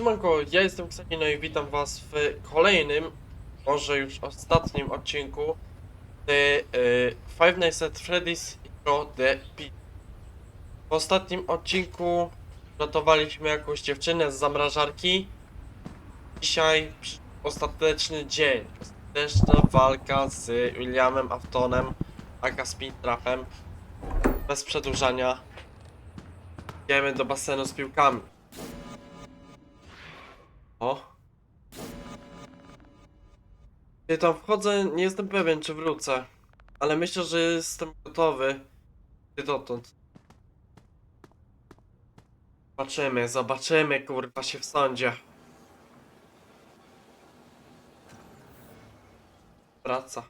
Siemanko, ja jestem Ksaki, no i witam was w kolejnym, może już ostatnim odcinku The y, Five Nights at Freddy's Intro The Pit. W ostatnim odcinku ratowaliśmy jakąś dziewczynę z zamrażarki. Dzisiaj ostateczny dzień, ostateczna walka z Williamem Aftonem, aka Speedtrapem. Bez przedłużania. Idziemy do basenu z piłkami. O. Tam wchodzę, nie jestem pewien, czy wrócę. Ale myślę, że jestem gotowy. Ty dotąd. Zobaczymy, zobaczymy, kurwa, się w sądzie. Wraca.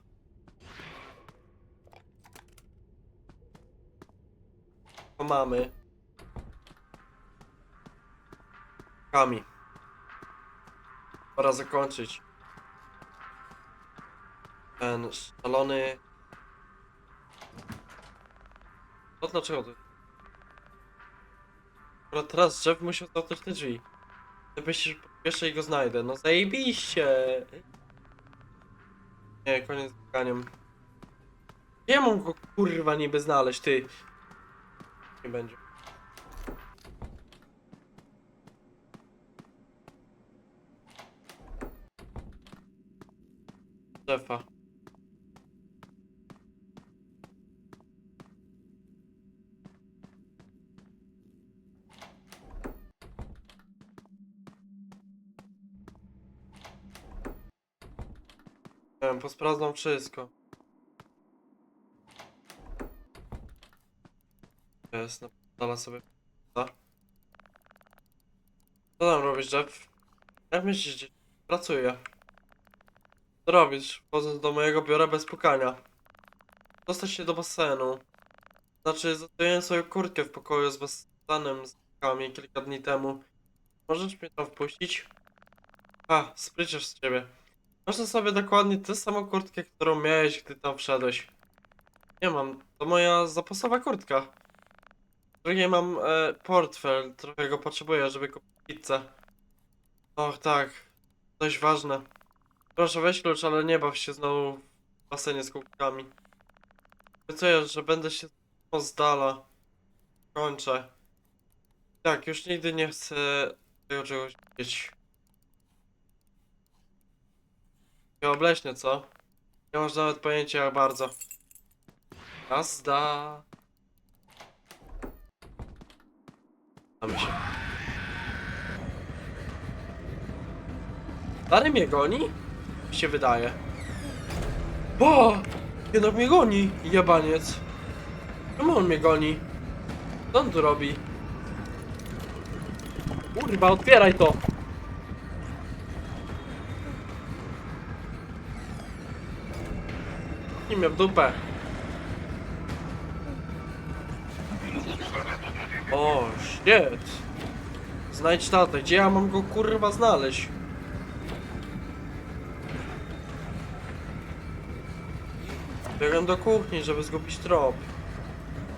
To mamy. Kami. Pora zakończyć. Ten szalony... No dlaczego to? Akurat teraz Jeff musiał zamknąć te drzwi. Po pierwsze go znajdę. No zajebiście! Nie, koniec z bieganiem. Gdzie mam go kurwa niby znaleźć, ty? Nie będzie. Wiem, posprawdzam wszystko. Jest, napierdala sobie. Co? Co tam robisz, Jeff? Jak myślisz, gdzie pracuję? Robisz, wchodząc do mojego biura bez pukania? Dostać się do basenu. Znaczy, zostawiłem swoją kurtkę w pokoju z basenem z pukami kilka dni temu. Możesz mnie tam wpuścić? A, spryciarz z ciebie. Masz na sobie dokładnie tę samą kurtkę, którą miałeś, gdy tam wszedłeś. Nie mam, to moja zapasowa kurtka. W drugiej mam e, portfel, trochę go potrzebuję, żeby kupić pizzę. Och tak, dość ważne. Proszę weź klucz, ale nie baw się znowu w basenie z kubkami. Obiecuję, że będę się z dala. Kończę. Tak, już nigdy nie chcę tego czegoś mieć. Nie obleśnie, co? Nie masz nawet pojęcia jak bardzo. Jazda. Mamy się. Stary mnie goni? Się wydaje. O! Jednak mnie goni, jebaniec. Czemu on mnie goni? Co on tu robi? Kurwa, otwieraj to! Nie mnie dupę. O, shit. Znajdź tatę. Gdzie ja mam go kurwa znaleźć? Biegam do kuchni, żeby zgubić trop.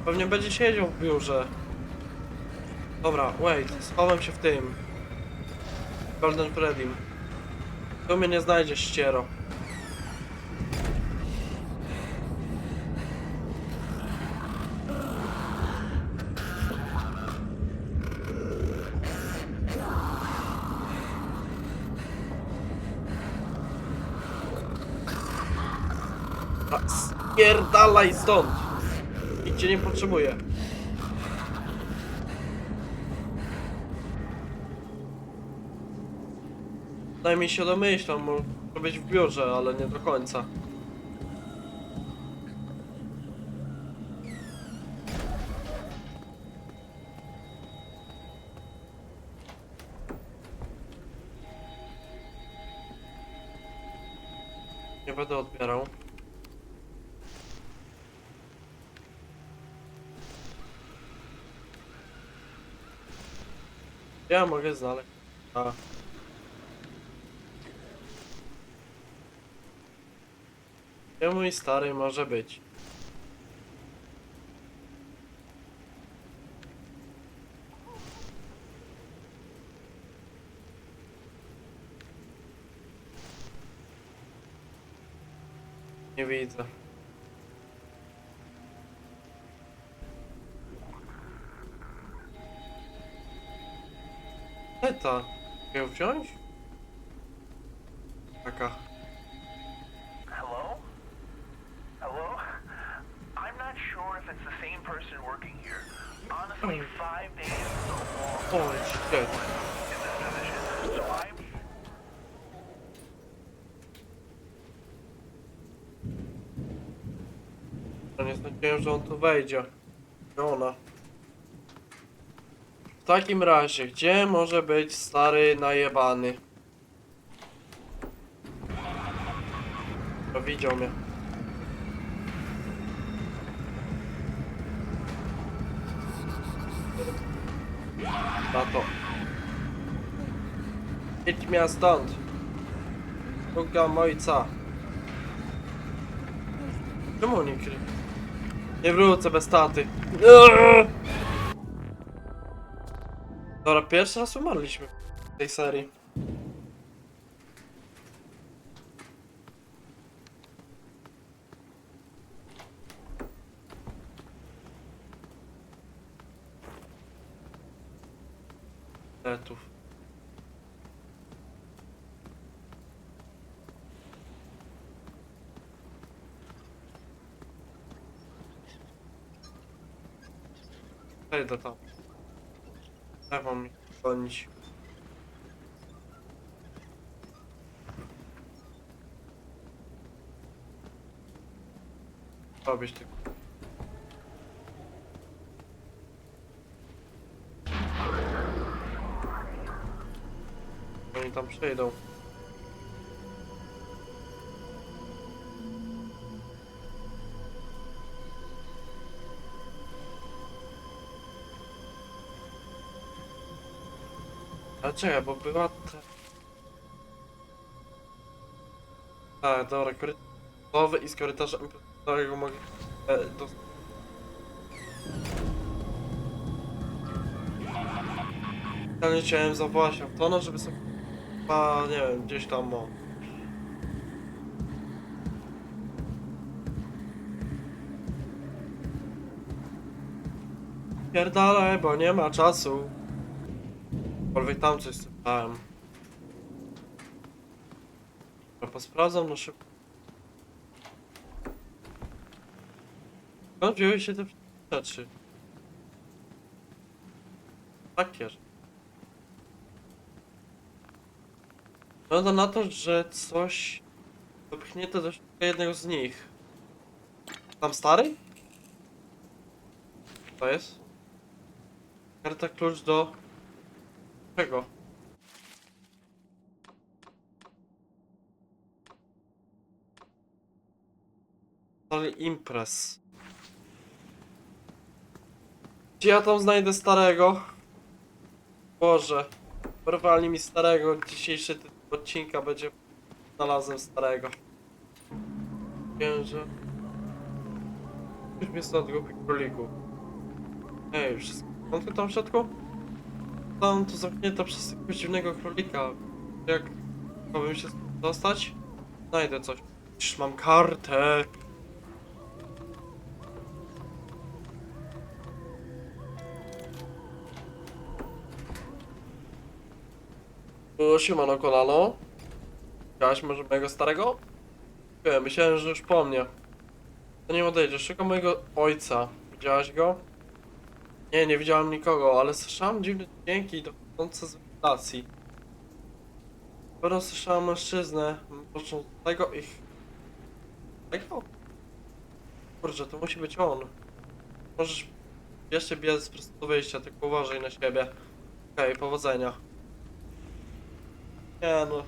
Pewnie będzie siedział w biurze. Dobra, wait, schowam się w tym. Golden Freddym. Tu mnie nie znajdziesz, ściero. A, Spierdalaj stąd! Nikt cię nie potrzebuje. Najmniej się domyślam, może być w biurze, ale nie do końca. Nie będę odbierał. Ja mogę znaleźć. A. Gdzie mój stary może być? Nie widzę. Eta. Ją wziąć? Taka. Hello? Hello? I'm not sure if it's the same person working here. Honestly, five days is a long Holy shit. in this position. So I'm nie sądziłem, że on tu wejdzie. I Ona. W takim razie, gdzie może być stary najebany? To widział mnie. Tato. Idź mnie stąd. Szukam ojca. Czemu nie? Nie wrócę bez taty. Dobra, pierwszy raz umarliśmy w tej serii. Letów. Przejdę tam. Mam ich gonić? Robisz tylko. Oni tam przejdą. A czekaj, bo była ta... Tak, dobra, korytarzowy i z korytarza którego mogę... E, do... Ja nie chciałem zawołać Antona, żeby sobie... A, nie wiem, gdzieś tam o... Pierdalaj, bo nie ma czasu. Aczkolwiek tam coś sypałem. Dobra, posprawdzam na szybko. Skąd wzięły się te rzeczy? Takie. Wygląda na to, że coś wypchnięte do jednego z nich. Tam stary? To jest? Karta klucz do... Czego? Sali imprez. Gdzie ja tam znajdę starego? Boże. Porwali mi starego. Dzisiejszy odcinka będzie znalazłem starego. Księże. Już mnie stąd głupi króliku. Ej, wszystko. On tu tam w środku? Tam tu zamknięto przez jakiegoś dziwnego królika. Jak chciałbym się dostać? Znajdę coś. Już mam kartę. O, siemano kolano. Widziałaś może mojego starego? Nie, myślałem, że już po mnie. To nie odejdzie, szukam mojego ojca. Widziałaś go? Nie, nie widziałem nikogo, ale słyszałem dziwne dźwięki dochodzące z wentylacji. Skoro słyszałem mężczyznę, tego ich... Tego? Kurczę, to musi być on. Możesz jeszcze biec po prostu wyjścia, tylko uważaj na siebie. Okej, powodzenia. Nie no,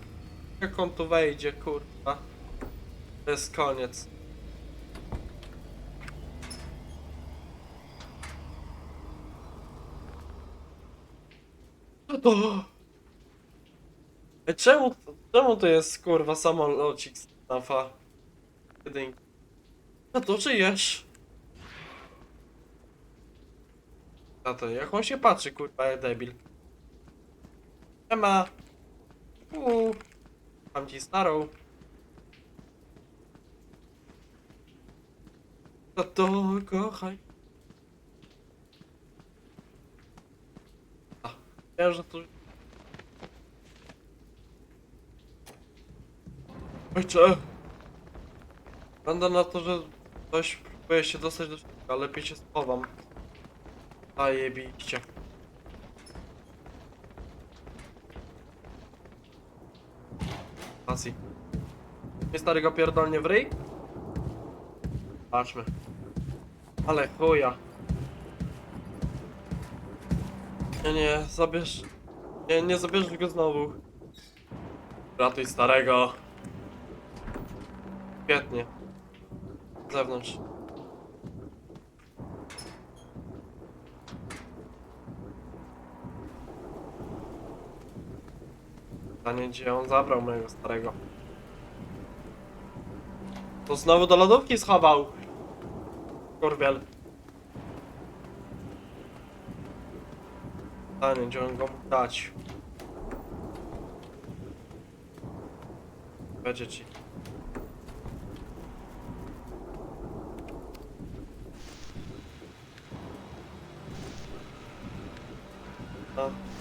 jak on tu wejdzie, kurwa. To jest koniec. To? Ej, Czemu, czemu to jest kurwa samolocik z nafa? Jedynki. A to żyjesz? A to jak on się patrzy, kurwa, jak debil. Nie ma. Uuu. Mam ci starą. To to kochaj. A, wiem, że to... Ojcze! Będę na to, że ktoś próbuje się dostać do środka, lepiej się schowam. Zajebiście. Asi. Nie stary go pierdolnie w ryj? Patrzmy. Ale chuja. Nie, nie, zabierz... Nie, nie zabierzesz go znowu. Ratuj starego. Świetnie. Z zewnątrz. Pytanie, gdzie on zabrał mojego starego. To znowu do lodówki schował. Kurwiel. Pytanie, gdzie on go mógł dać. Będzie ci. A.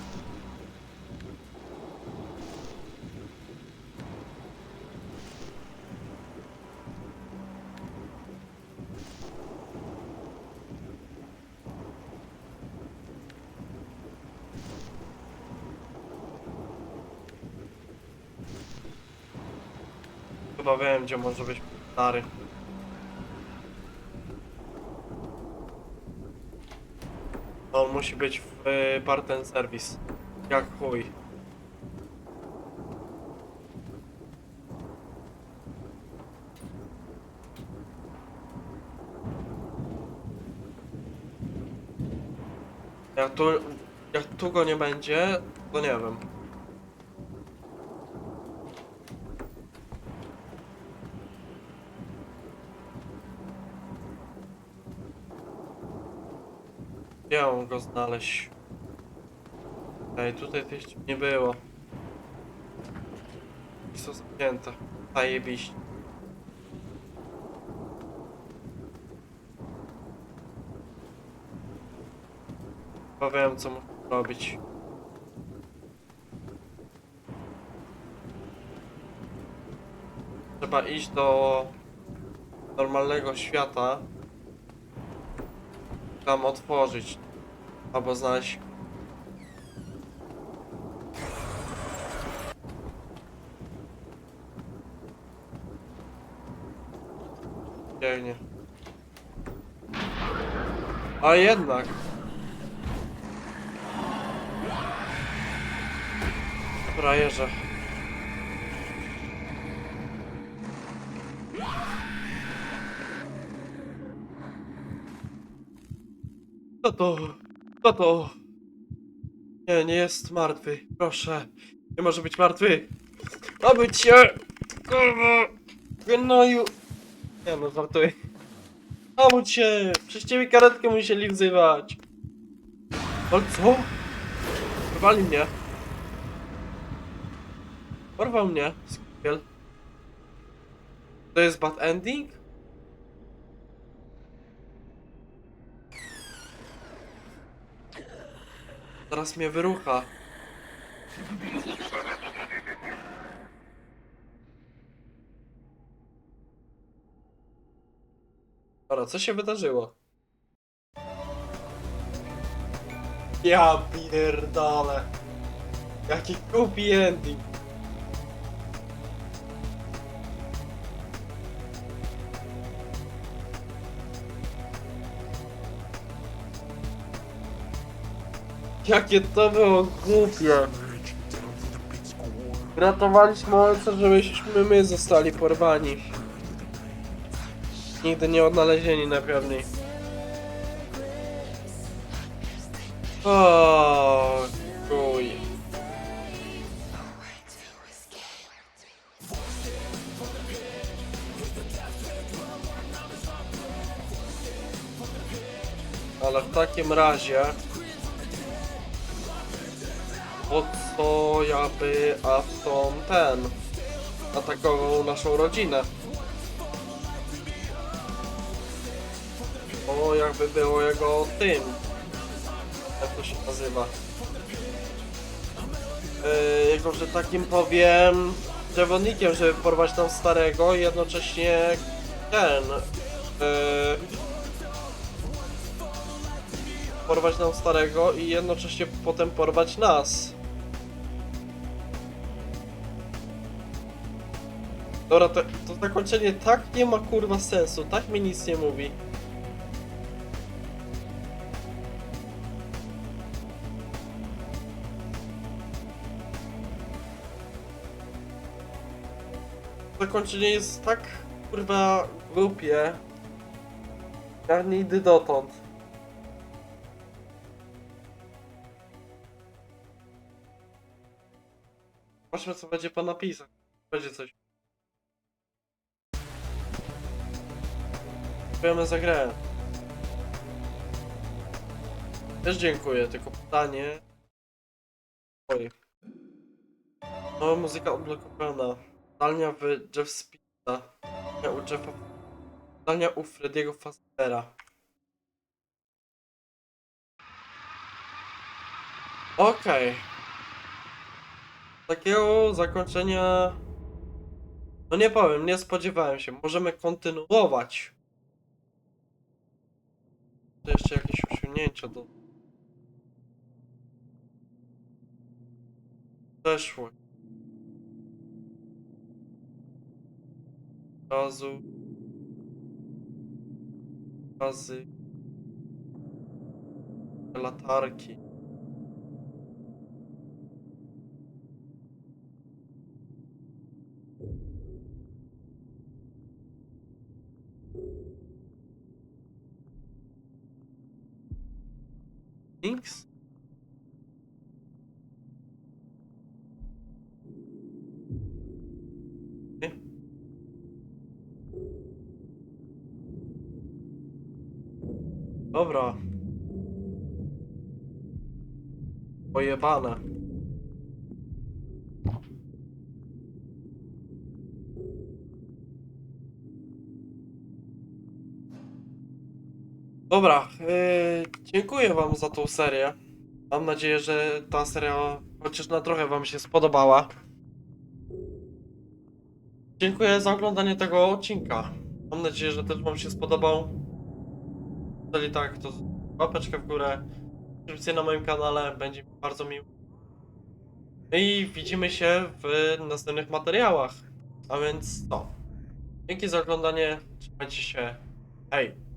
Chyba wiem, gdzie może być stary. On musi być w y, Barten Service. Jak chuj. Jak tu, jak tu go nie będzie, to nie wiem. Gdzie mam go znaleźć? Ej, tutaj tych nie było. I są zamknięte. Zajebiście. Chyba co muszę robić. Trzeba iść do normalnego świata. Tam otworzyć. Albo znaleźć. Biegnie. A jednak. Frajerze. Co to? Co to? Nie, nie jest martwy. Proszę. Nie może być martwy. Ma być się! Kurwa! Gnoju! Nie no, żartuję. Obudź się! Przez ciebie karetkę musieli wzywać. Ale co? Porwali mnie. Porwał mnie. Skupiel. To jest bad ending? Zaraz mnie wyrucha. Dobra, co się wydarzyło? Ja pierdolę. Jaki głupi ending. Jakie to było głupie. Ratowaliśmy ojca, żebyśmy my zostali porwani. Nigdy nie odnalezieni najpewniej. O, chuj. Ale w takim razie... Po co ja by Afton ten atakował naszą rodzinę? O, jakby było jego tym. Jak to się nazywa? Yy, jego, że takim powiem, przewodnikiem, żeby porwać tam starego i jednocześnie ten. Yy, porwać nam starego i jednocześnie potem porwać nas. Dobra, to, to zakończenie tak nie ma kurwa sensu, tak mi nic nie mówi. Zakończenie jest tak kurwa głupie. Ja nie idę dotąd. Zobaczmy co będzie pan napisał. Będzie coś. Dziękujemy za grę. Też dziękuję, tylko pytanie. Oj. Nowa muzyka odblokowana. Zdalnia w Jeff Speeda. Zdalnia u Jeffa. Zdalnia u Frediego Fastera. Okej. Takiego zakończenia. No nie powiem, nie spodziewałem się. Możemy kontynuować. To jeszcze jakieś usunięcia do. Przeszło. Razu. Razy. Latarki. Links? Nie. Dobra. Pojebane. Dobra, yy, dziękuję wam za tą serię. Mam nadzieję, że ta seria chociaż na trochę wam się spodobała. Dziękuję za oglądanie tego odcinka. Mam nadzieję, że też wam się spodobał. Jeżeli tak, to łapeczkę w górę. Subskrypcję na moim kanale, będzie mi bardzo miło. No i widzimy się w następnych materiałach. A więc to. Dzięki za oglądanie. Trzymajcie się. Hej.